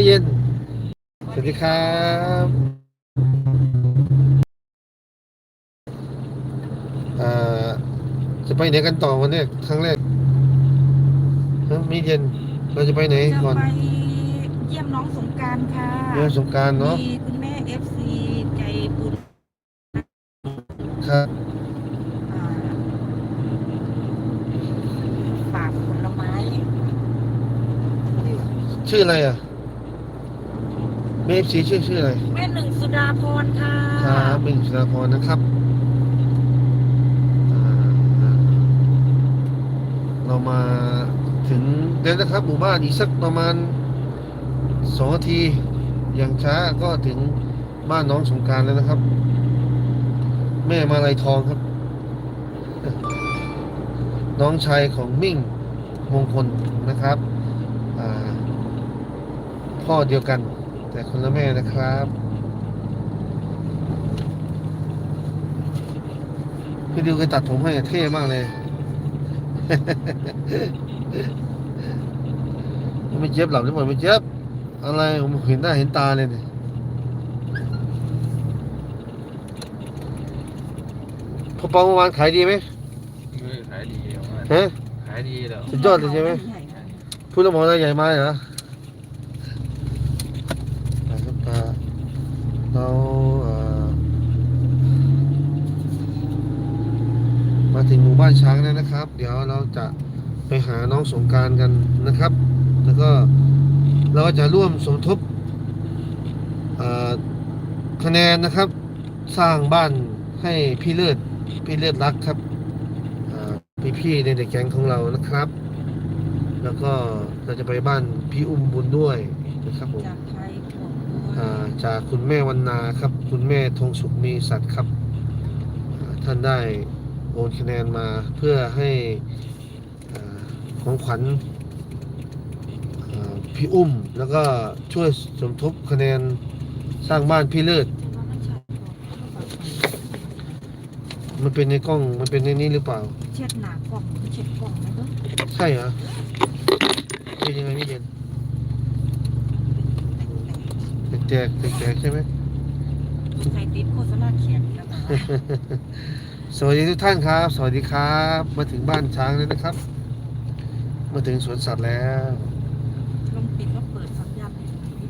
ไม่เย็น สวัสดีครับอ่าจะไปไหนกันต่อวันเนี้ยครั้งแรกฮะไม่เย็น เราจะไปไหนจะก่อนไปเยี่ยมน้องสงกรารค่ะเรื่องสงกรารเนาะมีคุณแม่เอฟซีใจบุญครับอ่าฝากผลไม้ ชื่ออะไรอะ เมฟซีชื่อชื่ออะไรแม่หนึ่งสุดาพรค่ะครับเป็นสุราพรนะครับอ่าเรามาถึงเดี๋ยวนะครับหมู่บ้านอีกสักประมาณสองนาที อย่างช้าก็ถึงบ้านน้องสงกรารแล้วนะครับ แม่มาลายทองครับ น้องชายของมิ่งมงคลนะครับอ่าพ่อเดียวกัน แต่คนละแม่นะครับ พี่ดิวเคยตัดผมให้เท่มากเลยไม่เจ็บหลับจะหมดไม่เจ็บอะไรผมเห็นหน้าเห็นตาเลยเนี่ยพอปองเมื่อวานขายดีไหมเออขายดีเอามาฮะขายดีแล้วสุดยอดเลยใช่ไหมพูดแล้วหมออะไรใหญ่มาเหรอไปครับตาเราเอ่อมาถึงหมู่บ้านช้างแล้วนะครับ เดี๋ยวเราจะไปหาน้องสงกรารกันนะครับ แล้วก็เราก็จะร่วมสมทบเอ่อคะแนนนะครับ สร้างบ้านให้พี่เลิศพี่เลิศรักครับพี่าพี่ๆในเด็กแก๊งของเรานะครับ แล้วก็เราจะไปบ้านพี่อุ้มบุญด้วยนะครับผมจากไทยขวบอ่าจากคุณแม่วันนาครับ คุณแม่ธงสุขมีสัตว์ครับอ่าท่านได้ โอนคะแนนมาเพื่อให้อ่าของขวัญอ่าพี่อุ้ม แล้วก็ช่วยสมทบคะแนนสร้างบ้านพี่เลิศมันเป็นในกล้องมันเป็นในนี้หรือเปล่า เช็ดหนากล่องเช็ดกล่องนะเด้อใช่เหรอเป็นยังไงนี่เด่นแจกแจกแจกใช่ไหมใส่ติดโฆษณาเขียนแล้วก็ สวัสดีทุกท่านครับ สวัสดีครับ มาถึงบ้านช้างแล้วนะครับ มาถึงสวนสัตว์แล้วลงปิดแล้วเปิดสัญญาณให้หน่อยดิ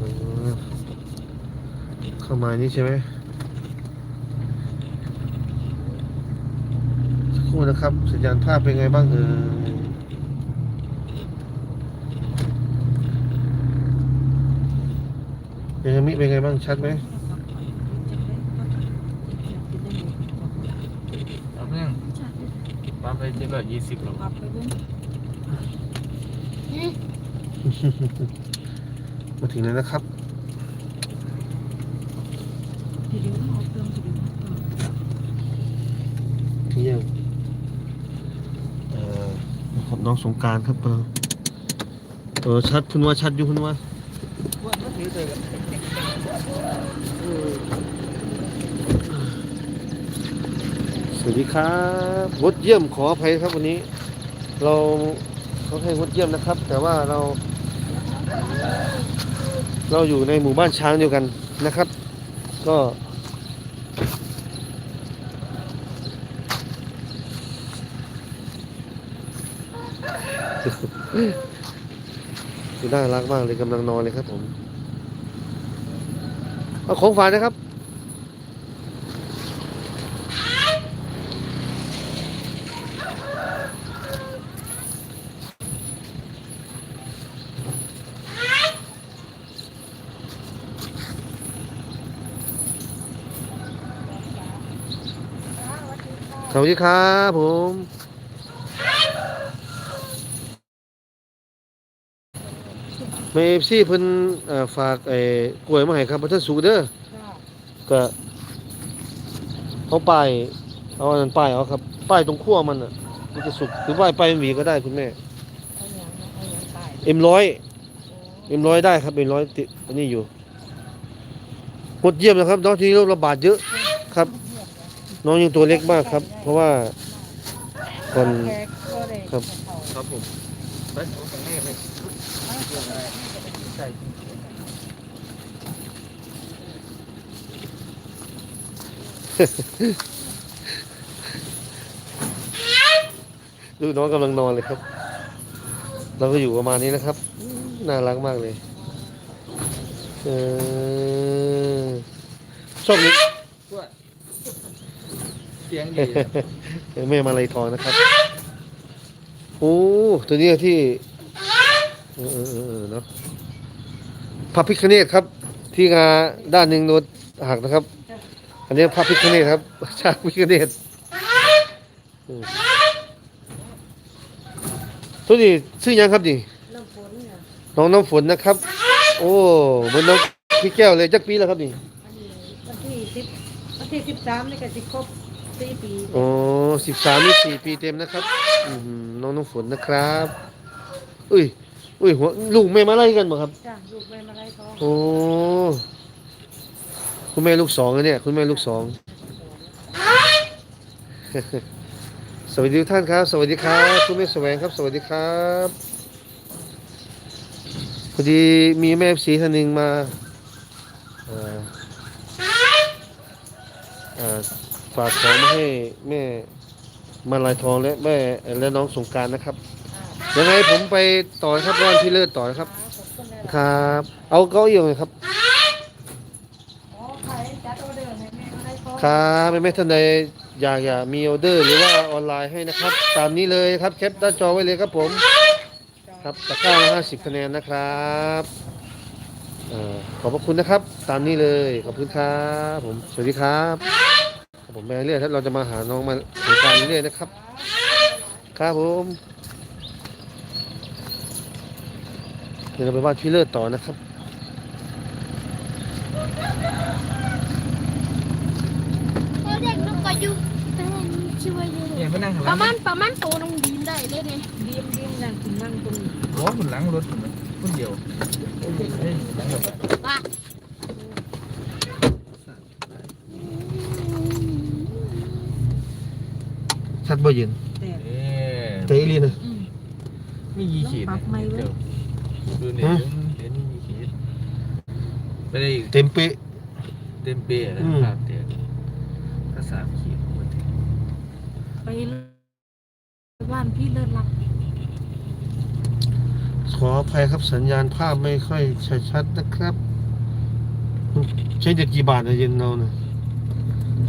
อืมเข้ามานี่ใช่ไหมสักครู่นะครับ สัญญาณภาพเป็นไงบ้างเออเป็นไงมิเป็นไงบ้างชัดไหม เอาเรื่อง ปั๊มไปเจ็ดร้อยยี่สิบหรอกปรับไปเบิ่งมาถึงแล้วนะครับ ทีเดียวเอาเครื่องทีเดียวเอาเที่ยงเอ่อครับน้องสงกรารครับเออเออชัดคุณว่าชัดอยู่คุณว่าสวั สดีครับงดเยี่ยมขออภัยครับวันนี้ เราเขาให้งดเยี่ยมนะครับ แต่ว่าเรา เราอยู่ในหมู่บ้านช้างเดียวกันนะครับ ก็คือน่ารักมากเลยกำลังนอนเลยครับผม เอาของฝากนะครับ ส วัสดีครับผมเมฟซี่เพิ่นเอ่อฝากไอ้กล้วยมาให้ครับบ่ทันสุกเด้อก็เอาป้ายเอาอันนั้นป้ายเอาครับป้ายตรงขั้วมันน่ะมันจะสุกหรือป้ายป้ายหวีก็ได้คุณแม่เอ็มร้อยเอ็มร้อยได้ครับเอ็มร้อยติดอันนี้อยู่หดเยี่ยมนะครับน้องที่โรคระบาดเยอะครับ น้องยังตัวเล็กมากครับ เพราะว่าก่อนครับครับผมไปเอาตรงนี้ไปใช่ลูกน้องกำลังนอนเลยครับ เราก็อยู่ประมาณนี้นะครับอืมน่ารักมากเลย เออชอบนี้ เสียงดีแม่มาลายทองนะครับโอ้ตัวนี้ที่เออเออเออเออเนาะพระพิคเนตครับ ที่งาด้านหนึ่งโดนหักนะครับ อันนี้พระพิคเนตครับช้างพิคเนตอืมตัวนี้ชื่อหยังครับนี่น้ำฝนเนี่ยน้องน้ำฝนนะครับ โอ้เหมือนน้องพี่แก้วเลยจักปีแล้วครับนี่อันนี้วันที่สิบวันที่สิบสามนี่ก็สิครบ สี่ปีโอ้สิบสามนี่สี่ปีเต็มนะครับอือหือน้องน้ำฝนนะครับ อุ้ย อุ้ยหัวลูกแม่มาไล่กันบ่ครับ จ้ะลูกแม่มาไล่ทองโอ้คุณแม่ลูกสองนะเนี่ย คุณแม่ลูกสอง สวัสดีทุกท่านครับ สวัสดีครับ คุณแม่แสวงครับ สวัสดีครับพอดีมีแม่สีท่านหนึ่งมาเอ่อเอ่อ ฝากของมาให้แม่มาลายทองและแม่และน้องสงกรารนะครับยังไงผมไปต่อนะครับร้านที่เลิศต่อนะครับขอบคุณเลยครับ เอาเก้าอี้เลยครับอ๋อใครจัดออเดอร์ให้แม่มาไล่ทองครับไม่แม่ท่านใดอยากอยากมีออเดอร์หรือว่าออนไลน์ให้นะครับ ตามนี้เลยครับแคปหน้าจอไว้เลยครับผม ครับตะกร้าละห้าสิบคะแนนนะครับเอ่อขอบพระคุณนะครับ ตามนี้เลยขอบคุณครับผมสวัสดีครับครับ ผมไปเรื่อยๆถ้าเราจะมาหาน้องมาถึงการเรื่อยๆนะครับ ครับผมเดี๋ยวเราไปบ้านพี่เลิศต่อนะครับเด็กนกก็อยู่แต่ชื่อว่าอยู่เนี่ยมานั่งข้างหปลัระงมาณประมาณโตน้องดีนได้เลยเนี่ยเลี้ยงเลี้ยงนั่งกินนั่งตรงนี้ล้อคนหลังรถคนคนเดียวเฮ้ยหลังรถ ว่า ชัดบ่เย็นแต่เอ๊ะเตะลีนะ อืมมียี่ขีดต้องปรับไหมเว้ยเดี๋ยวดูเนี่ยเดี๋ยวนี้มีขีดไปได้เต็มเป๊ะ เต็มเปี้ยนะอืม ครับเดี๋ยวถ้าสามขีดหมดไปบ้านพี่เลิศรักขออภัยครับสัญญาณภาพไม่ค่อยชัดๆนะครับ ใช้เด็ดกี่บาทนะเย็นเรานะ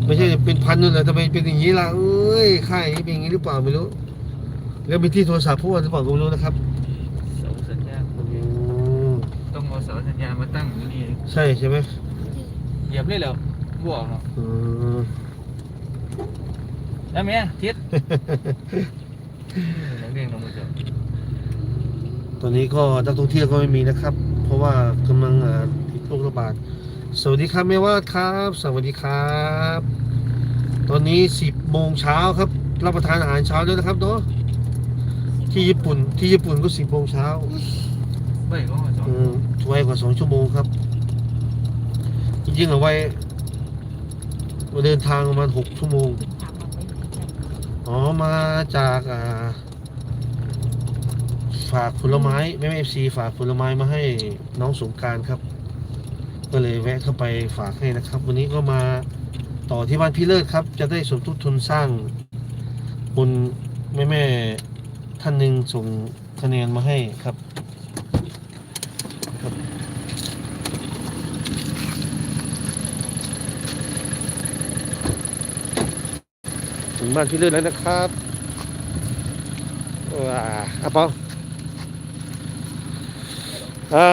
ไม่ใช่เป็นพันนู่นเลยทำไมเป็นอย่างนี้ล่ะเอ้ยค่ายนี้เป็นอย่างนี้หรือเปล่าไม่รู้ แล้วมีที่โทรศัพท์พูดหรือเปล่าก็ไม่รู้นะครับเสาสัญญาณอืมต้องเอาเสาสัญญาณมาตั้งอยู่นี่ใช่ใช่ไหมเหยียบเลยแล้วบวกเนาะอืมแล้วเมียทิศนักเรียนลงมาเจอตอนนี้ก็นักท่องเที่ยวก็ไม่มีนะครับ เพราะว่ากำลังอ่าติดโรคระบาด สวัสดีครับแม่วาดครับ สวัสดีครับ ตอนนี้สิบโมงเช้าครับ รับประทานอาหารเช้าด้วยนะครับเนาะที่ญี่ปุ่นที่ญี่ปุ่นก็สิบโมงเช้าเบ้ยก็มาสอนอืมไวกว่าสองชั่วโมงครับจริงๆเอาไว้เดินทางประมาณหกชั่วโมงถามมาไปจัดอ๋อมาจากอ่า ฝากผลไม้แม่เอฟซีฝากผลไม้มาให้น้องสงกรารครับ ก็เลยแวะเข้าไปฝากให้นะครับ วันนี้ก็มาต่อที่บ้านพี่เลิศครับ จะได้สมทบทุนสร้างบุญแม่แม่ท่านหนึ่งส่งคะแนนมาให้ครับครับ ถึงบ้านพี่เลิศแล้วนะครับว้าอาเปาอ่า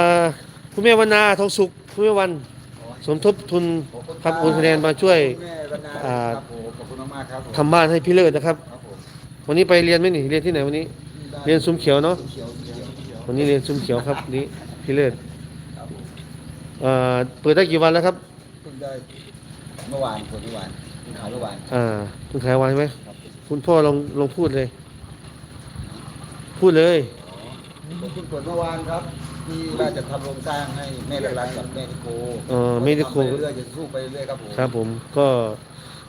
คุณแม่วันนาทองสุข คุณแม่วันสมทบทุนครับโอนคะแนนมาช่วยแม่บรรณาอ่าครับผมขอบคุณมากๆครับผมทำบ้านให้พี่เลิศนะครับครับผมวันนี้ไปเรียนไหมนี่เรียนที่ไหนวันนี้ เรียนซุ้มเขียวเนาะเขียวเขียวเขียววันนี้เรียนซุ้มเขียวครับนี่พี่เลิศอ่าเปิดได้กี่วันแล้วครับเพิ่งได้เมื่อวานคนเมื่อวานเพิ่งขายเมื่อวานอ่าเพิ่งขายวันใช่ไหมครับคุณพ่อลองลองพูดเลย พูดเลยผมเพิ่งเปิดเมื่อวานครับ ที่ว่าจะทำโรงสร้างให้แม่เลิกรักกับแม่นิโคเอ่อเมดิโคทำไปเรื่อยๆจะสู้ไปเรื่อยๆครับผมครับผมก็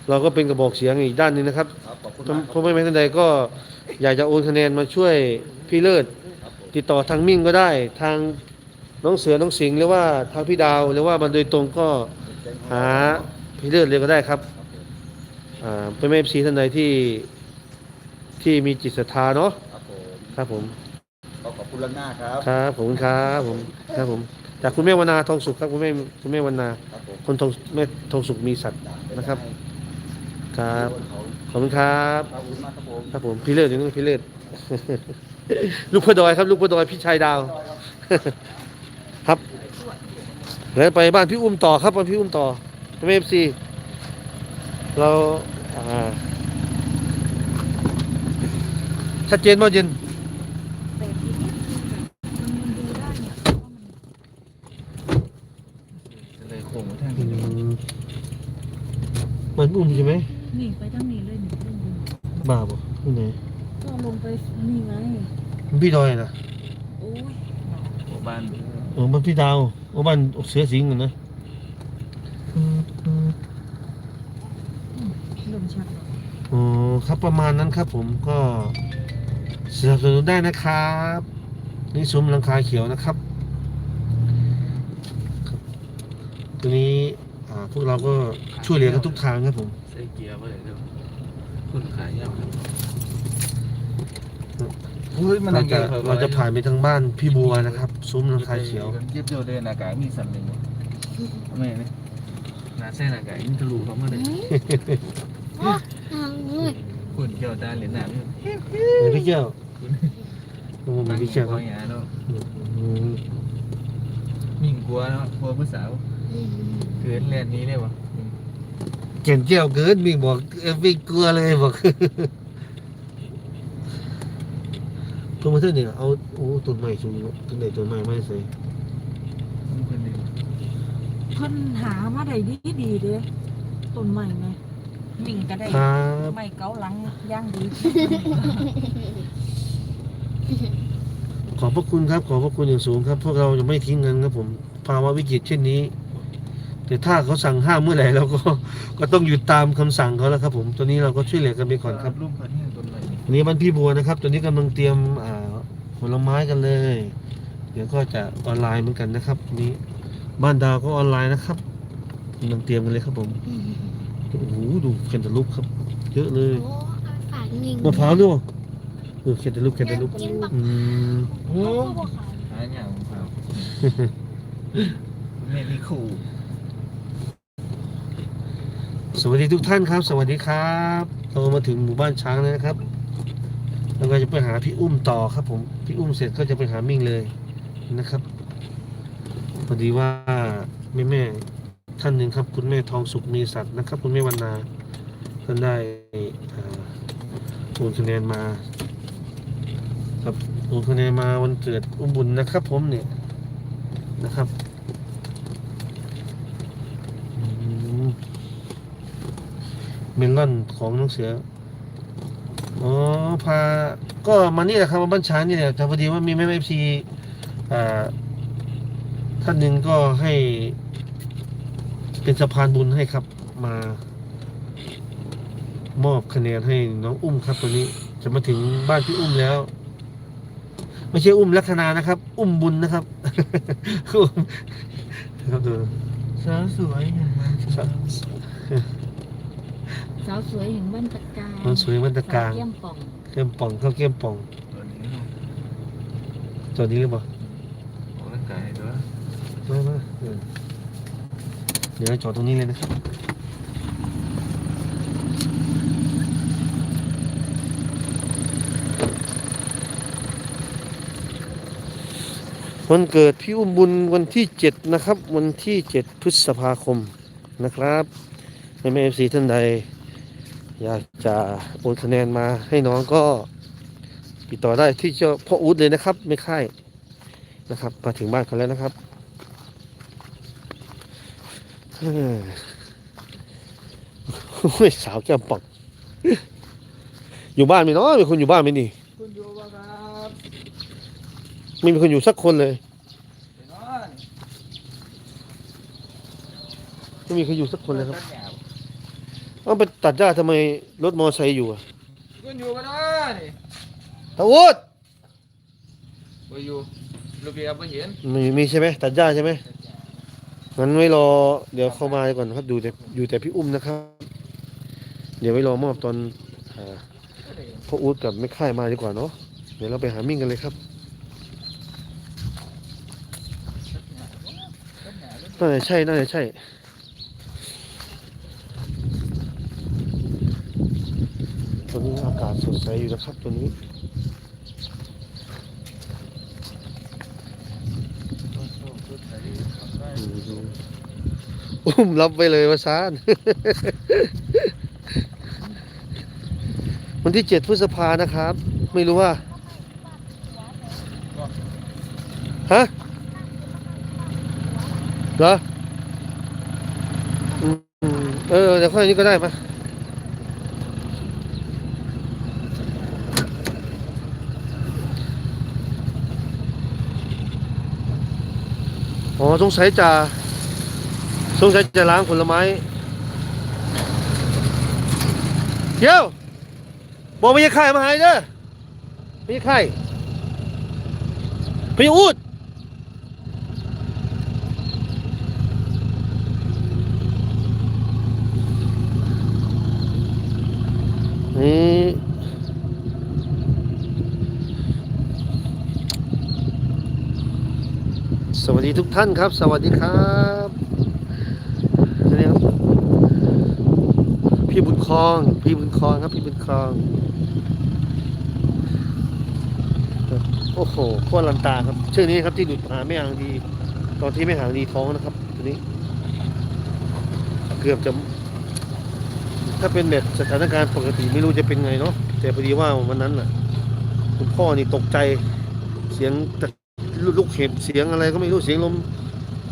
เราก็เป็นกระบอกเสียงอีกด้านหนึ่งนะครับครับขอบคุณถ้ามากพ่อแม่ท่านใดก็อยากจะโอนคะแนนมาช่วยพี่เลิศครับผมติดต่อทางมิ่งก็ได้ ทางน้องเสือน้องสิงห์หรือว่าทางพี่ดาวหรือว่ามันโดยตรงก็หาพี่เลือดเลยก็ได้ครับอ่าเป็นเอฟซีท่านใดที่ที่มีจิตศรัทธาเนาะครับผม ครับผมก็ขอบ คุณล่วงหน้าครับ ครับผมครับผมครับผมจากคุณแม่วรรณาทองสุขครับคุณแม่คุณแม่วรรณาครับผมคนทองแม่ทองสุขมีสัตว์นะครับ ครับเขาขอบคุณครับขอบคุณมากครับผมครับผมพี่เลิศอยู่นู่นพี่เลิศลูกพ่อดอยครับลูกพ่อดอยพี่ชายดาว ครับ แล้วไปบ้านพี่อุ้มต่อครับบ้านพี่อุ้มต่อเป็นเอฟซีเราอ่าชัดเจนมากเย็น แต่ทีนี้มันดูได้เนี่ยเพราะมัน เลยโค้งมาทาง อื นี้ ม มันอุ้มใช่ไหมนี่ไปทั้งนี้เลยนี่เรื่องดูบ้าบ่ที่ไหนก็ลงไปนี่ไงมันพี่ดอยนะโอ้ยหมู่บ้านโอ้มันพี่ดาวโอ้บ้านเสือสิงห์น่ะนะเริ่มชัดแล้วอ๋อครับประมาณนั้นครับผมก็สนับสนุนได้นะครับ นี่ซุ้มหลังคาเขียวนะครับครับตัวนี้อ่า พวกเราก็ช่วยเหลือกันทุกทางครับผมใส่เกียร์ไปเลยเดี๋ยวคนขายยังครับเฮ้ยมันเรายังจะไงเราจะผ่านไปทางบ้านพี่บัวนะครับ ซุ้มหลังคาเขียวเย็บเดียวเดินอากาศมีสั่นหนึ่งไม่เนี่ยนาเส้นอากาศอินทรูเขามาเลยทางนู้นคุณเกี่ยวตาเหรียญหนาเนี่ยไหนพี่เจ้าโอ้มีพี่เจ้าครับหยาเนาะอืมมิ่งกลัวเนาะกลัวผู้สาว เกินแลนนี้เลยวะเก่งเจ้าเกินมีบอกเอ้ยไม่กลัวเลยบอกตัวมาเท่าเนี่ยเอาโอ้ต้นไม้สูงต้นไหนต้นไม้ไม่ใส่คนหนึ่งเพิ่นหามาได้ดีดีๆเด้ต้นใหม่ไงมิ่งก็ได้ครับไม่เกาหลังย่างดีขอบพระคุณครับ ขอบพระคุณอย่างสูงครับ พวกเราจะไม่ทิ้งกันครับผมภาวะวิกฤตเช่นนี้ แต่ถ้าเขาสั่งห้ามเมื่อไหร่เราก็ก็ต้องหยุดตามคำสั่งเขาแล้วครับผมตัวนี้เราก็ช่วยเหลือกันไปก่อนครับรูปพันธุ์ต้นไม้อันนี้บ้านพี่บัวนะครับตัวนี้กำลังเตรียมอ่าผลไม้กันเลย เดี๋ยวก็จะออนไลน์เหมือนกันนะครับนี้บ้านดาวก็ออนไลน์นะครับกำลังเตรียมกันเลยครับผมโอ้โหดูเคนตาลูปครับ เยอะเลยโอ้ฝากยิงมะพร้าวด้วยวะเออเคนตาลูปเคนตาลูปกินบักอืม โอ้หาอย่างของเขาเมนี่ขู่ สวัสดีทุกท่านครับ สวัสดีครับเรามาถึงหมู่บ้านช้างแล้วนะครับแล้วก็จะไปหาพี่อุ้มต่อครับ ผมพี่อุ้มเสร็จก็จะไปหามิ่งเลยนะครับพอดีว่าแม่แม่ท่านหนึ่งครับ คุณแม่ทองสุขมีสัตว์นะครับ คุณแม่วรรณาท่านได้อ่าโอนคะแนนมา ครับโอนคะแนนมาวันเกิดอุ้มบุญนะครับ ผมเนี่ยนะครับอืม เมลอนของน้องเสือ อ๋อ พา ก็มานี่แหละครับมาบ้านช้างนี่แหละแต่พอดีว่ามีแม่แม่พีอ่า ท่านหนึ่งก็ให้ เป็นสะพานบุญให้ครับ มา มอบคะแนนให้น้องอุ้มครับตัวนี้ จะมาถึงบ้านพี่อุ้มแล้ว ไม่ใช่อุ้มลัคนานะครับ อุ้มบุญนะครับครับดูสาวสวยเห็นไหม สาวสวยแห่งบ้านตะการมันสวยมันตะการเยี่ยมป่องเกียมป่องเข้าเกียมป่องตัวนี้ตัวนี้หรือเปล่าออกร่างกายด้วยมามาเออเดี๋ยวจอดตรงนี้เลยนะครับวันเกิดพี่อุ้มบุญวันที่เจ็ดนะครับ วันที่เจ็ดพฤษภาคมนะครับแม่เอฟซีท่านใด อยากจะโอนคะแนนมาให้น้องก็ติดต่อได้ที่เจ้าพ่ออูดเลยนะครับ ไม่ค่ายนะครับ มาถึงบ้านเขาแล้วนะครับเฮ้ยโอ้ยสาวแก้มป่องอยู่บ้านไหมเนาะมีคนอยู่บ้านไหมนี่คุณอยู่ว่าครับไม่มีคนอยู่สักคนเลยไปนอนไม่มีใครอยู่สักคนเลยครับ เอาไปตัดหญ้าทำไมรถมอไซค์อยู่อะคุณอยู่กันนะนี่ตาวุฒไปอยู่ระเบียบไม่เห็นมีมีใช่ไหมตัดหญ้าใช่ไหมงั้นไม่รอ เดี๋ยวเข้ามาก่อนครับดูแต่อยู่แต่พี่อุ้มนะครับ เดี๋ยวไว้รอมอบตอนอ่าพ่ออู๊ดกับแม่ค่ายมาดีกว่าเนาะเดี๋ยวเราไปหามิ่งกันเลยครับน่าจะใช่น่าจะใช่ ตัวนี้อากาศสดใสอยู่นะครับตัวนี้อุ้มรับไปเลยว่าซานวันที่เจ็ดพฤษภานะครับ ไม่รู้ว่า ฮะเหรอเออเดี๋ยวค่อยนี้ก็ได้ปะ อ๋อสงสัยจะสงสัยจะล้างผลไม้เดี๋ยวบอกไม่ใช่ไข่มาหายเด้อไม่ใช่ไข่ไม่อูดนี่สวัสดี ทุกท่านครับ สวัสดีครับนี่ครับ พี่บุญครอง พี่บุญครองครับ พี่บุญครอง โอ้โหโคตรลันตาครับชื่อนี้ครับที่หลุดหาไม่หางดี ตอนที่ไม่หางดีท้องนะครับตัวนี้ เกือบจะ ถ้าเป็นแบบสถานการณ์ปกติไม่รู้จะเป็นไงเนาะแต่พอดีว่าวันนั้นน่ะ คุณพ่อนี่ตกใจเสียงตะ ลูกเห็บเสียงอะไรก็ไม่รู้เสียงลม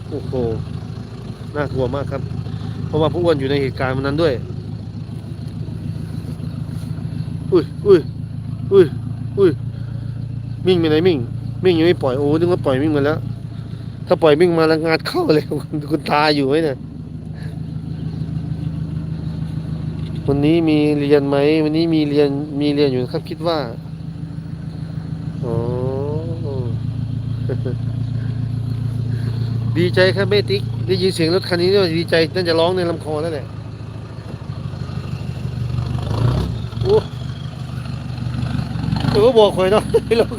โอ้โหน่ากลัวมากครับ เพราะว่าผู้อ้วนอยู่ในเหตุการณ์วันนั้นด้วยอุ้ยอุ้ยอุ้ยอุ้ยมิ่งไปไหนมิ่ง มิ่งยังไม่ปล่อยโอ้นึกว่าปล่อยมิ่งมาแล้ว ถ้าปล่อยมิ่งมาแล้วงานเข้าเลยคุณคุณตาอยู่ไหมเนี่ยวันนี้มีเรียนไหมวันนี้มีเรียนมีเรียนอยู่นะครับคิดว่าอ๋อ ดีใจครับแม่ติ๊กได้ยินเสียงรถคันนี้ด้วยดีใจน่าจะร้องในลำคอแล้วแหละโอ้เออบอกคอยเนาะให้ลง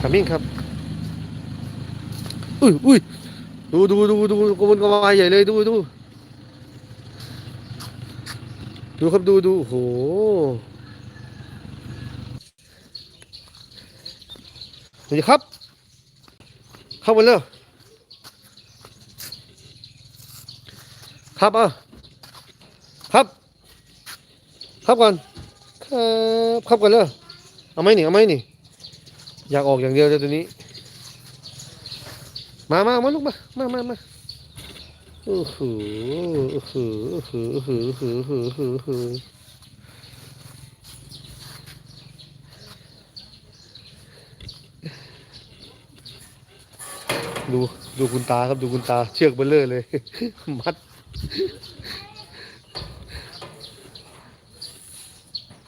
ขมิ่งครับอุ้ยอุ้ยดูดูดูดูกระวนกระวายใหญ่เลยดูดูดูครับดูดูโอ้โห วัสดีครับ เข้ามาเร็วครับอะครับ ครับก่อนครับครับก่อนเร็วเอาไหมนี่เอาไหมนี่ อยากออกอย่างเดียวเลยตัวนี้ มามามาลูกมามามามาโอ้โหโอ้โหโอ้โหโอ้โหโอ้โหโอ้โหโอ้โห ดูดูคุณตาครับดูคุณตา เชือกเบลเลอร์เลย มัด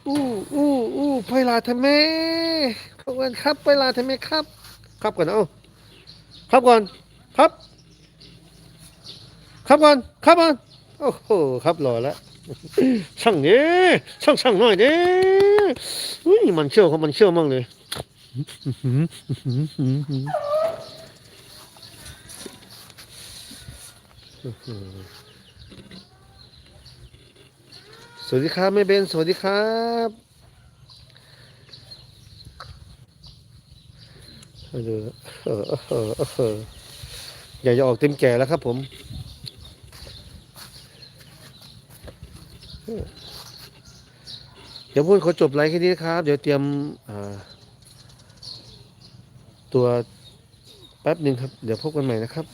อู้อู้อู้ไปลาทำไมขอบคุณครับไปลาทำไมครับ ครับก่อนเอาครับก่อนครับ ครับก่อนครับก่อนโอ้โหครับรอแล้วช่างเนี้ช่างช่างหน่อยดิอุ้ยมันเชี่ยวเขามันเชี่ยวมากเลย สวัสดีครับแม่เบนสวัสดีครับเออเออเออเอออยากจะออกเต็มแก่แล้วครับผมเดี๋ยวพูดขอจบไลฟ์แค่นี้นะครับ เดี๋ยวเตรียมตัวแป๊บหนึ่งครับ เดี๋ยวพบกันใหม่นะครับ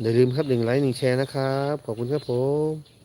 อย่าลืมครับหนึ่งไลค์หนึ่งแชร์นะครับ ขอบคุณครับผม